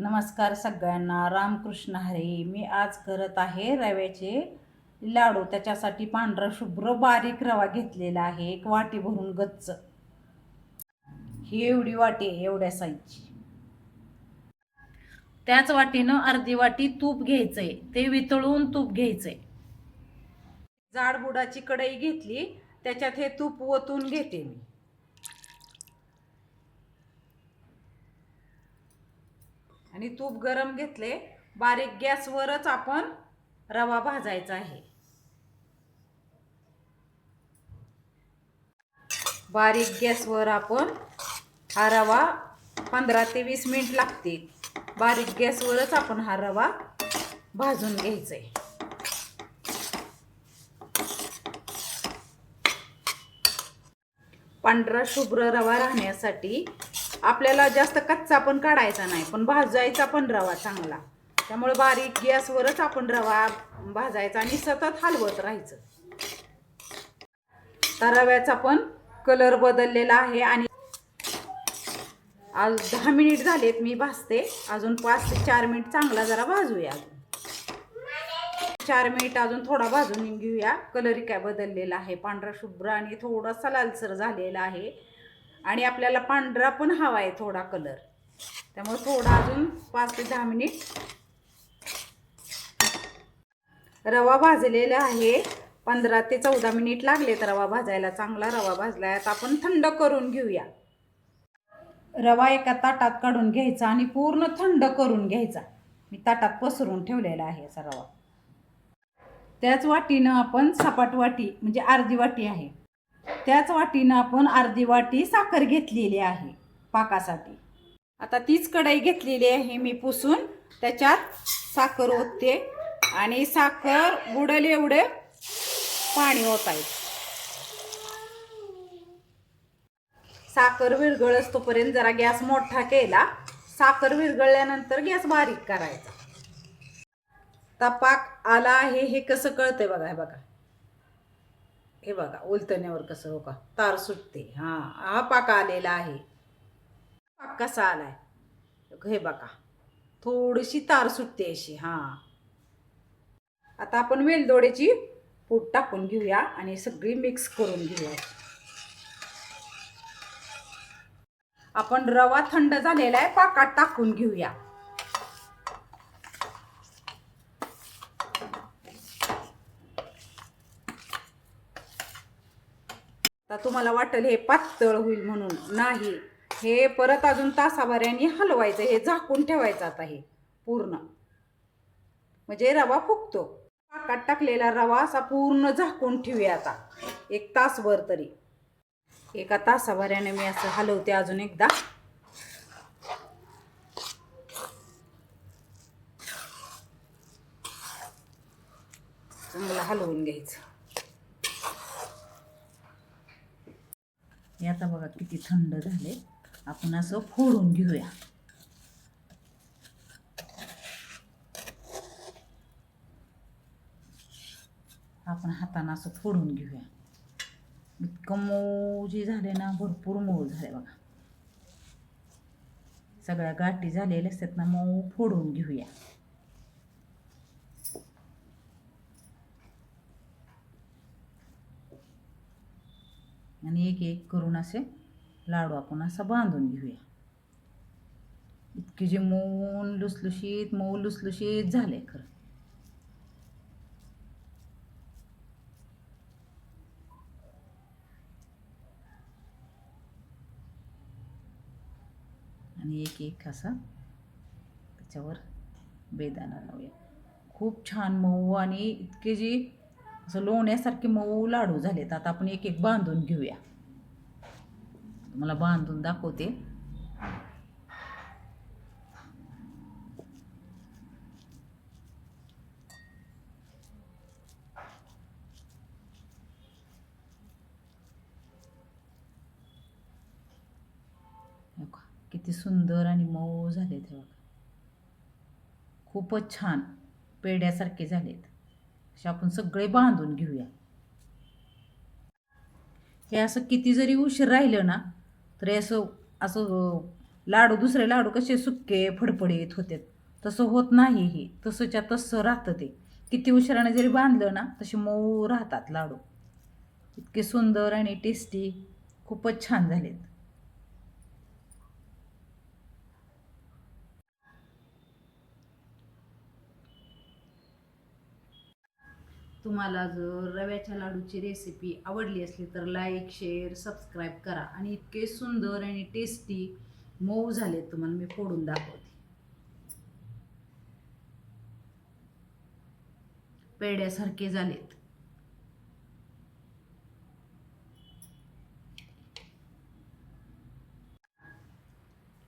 नमस्कार सगळ्यांना. रामकृष्ण हरी. मी आज करत आहे रव्याचे लाडू. त्याच्यासाठी पांढरा शुभ्र बारीक रवा घेतलेला आहे. एक वाटी भरून गच्च. ही एवढी वाटी आहे एवढ्या साईजची त्याच वाटीनं अर्धी वाटी तूप घ्यायचंय. ते वितळून तूप घ्यायचंय. जाडबुडाची कढई घेतली. त्याच्यात हे तूप ओतून घेते मी. आणि तूप गरम घेतले बारीक गॅसवरच आपण रवा भाजायचा आहे. बारीक गॅसवर आपण हा रवा पंधरा ते वीस मिनिट लागते बारीक गॅसवरच आपण हा रवा भाजून घ्यायचा आहे पांढरा शुभ्र रवा राहण्यासाठी आपल्याला जास्त कच्चा पण काढायचा नाही पण भाजायचा पण रवा चांगला. त्यामुळे बारीक गॅसवरच आपण रवा भाजायचा आणि सतत हलवत राहायचं. तर रव्याचा पण कलर बदललेला आहे आणि आज दहा मिनिट झालेत मी भाजते. अजून पाच ते चार मिनिट चांगला जरा भाजूया. अजून चार मिनिट अजून थोडा भाजून घेऊया. कलर काय बदललेला आहे पांढरा शुभ्र आणि थोडासा लालसर झालेला आहे. आणि आपल्याला पांढरा पण हवा आहे थोडा कलर त्यामुळे थोडा अजून पाच ते दहा मिनिट रवा भाजलेला आहे. पंधरा ते चौदा मिनिट लागलेत रवा भाजायला. चांगला रवा भाजला आता आपण थंड करून घेऊया. रवा एका ताटात काढून घ्यायचा आणि पूर्ण थंड करून घ्यायचा. मी ताटात पसरून ठेवलेला आहे असा रवा. त्याच वाटीनं आपण सपाट वाटी म्हणजे अर्धी वाटी आहे. त्याच वाटीनं आपण अर्धी वाटी साखर घेतलेली आहे पाकासाठी. आता तीच कढई घेतलेली आहे मी पुसून. त्याच्यात साखर ओतते आणि साखर बुडल एवढे पाणी ओतायचं साखर विरघळस तोपर्यंत जरा गॅस मोठा केला. साखर विरघळल्यानंतर गॅस बारीक करायचा. तपाक आला आहे हे कसं कळतंय बघा बघा. हे बघा उलतण्यावर कसं हो का? तार सुटते. हां हा पाक आलेला आहे. पाक कसा आलाय? हे बघा थोडीशी तार सुटते अशी हां. आता आपण वेलदोड्याची पूट टाकून घेऊया आणि सगळी मिक्स करून घेऊया. आपण रवा थंड झालेला आहे पाकात टाकून घेऊया. तुम्हाला वाटेल हे पातळ होईल म्हणून. नाही. हे परत अजून तासाभऱ्याने हलवायचं हे झाकून ठेवायचं आता हे पूर्ण. म्हणजे रवा फुगतो. पाकात टाकलेला रवा असा पूर्ण झाकून ठेवूया आता. एक तासभर तरी. एका तासाभऱ्याने मी असं हलवते अजून एकदा. चांगलं हलवून घ्यायचं. हे आता बघा किती थंड झाले. आपण असं फोडून घेऊया. आपण हातानं असं फोडून घेऊया. इतकं मऊ जे झाले ना भरपूर मऊ झाले बघा. सगळ्या गाठी झालेल्या असतात ना मऊ फोडून घेऊया. आणि एक एक करून असे लाडू आपण असा बांधून घेऊया. इतके जे मौन लुसलुशीत मऊ लुसलुशीत झाले खरं. आणि एक एक असा त्याच्यावर बेदाना लावूया. खूप छान मऊ आणि इतके जी असं लोण्यासारखे मऊ लाडू झालेत. आता आपण एक एक बांधून घेऊया. मला बांधून दाखवते. किती सुंदर आणि मऊ झालेत हे बघा. खूपच छान पेड्यासारखे झालेत. असे आपण सगळे बांधून घेऊया. हे असं किती जरी उशीर राहिलं ना तरी असं असं लाडू दुसरे लाडू कसे सुक्के फडफडीत होते तसं होत नाही हे. तसंच्या तसं राहतं ते. किती उशिराने जरी बांधलं ना तसे मऊ राहतात लाडू. इतके सुंदर आणि टेस्टी खूपच छान झालेत. तुम्हाला जर रव्याच्या लाडूची रेसिपी आवडली असली तर लाईक शेअर सबस्क्राईब करा. आणि इतके सुंदर आणि टेस्टी मऊ झाले तुम्हाला मी फोडून दाखवते. पेड्यासारखे झालेत.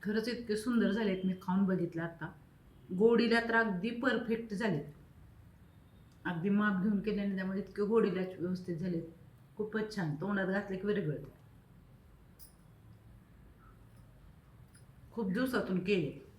खरंच इतके सुंदर झालेत मी खाऊन बघितलं आता. गोडीला तर अगदी परफेक्ट झालेत. अगदी माप घेऊन केल्याने त्यामुळे इतके गोडीला व्यवस्थित झालेत खूपच छान. तोंडात घातले की वेगळं खूप दिवसातून केले.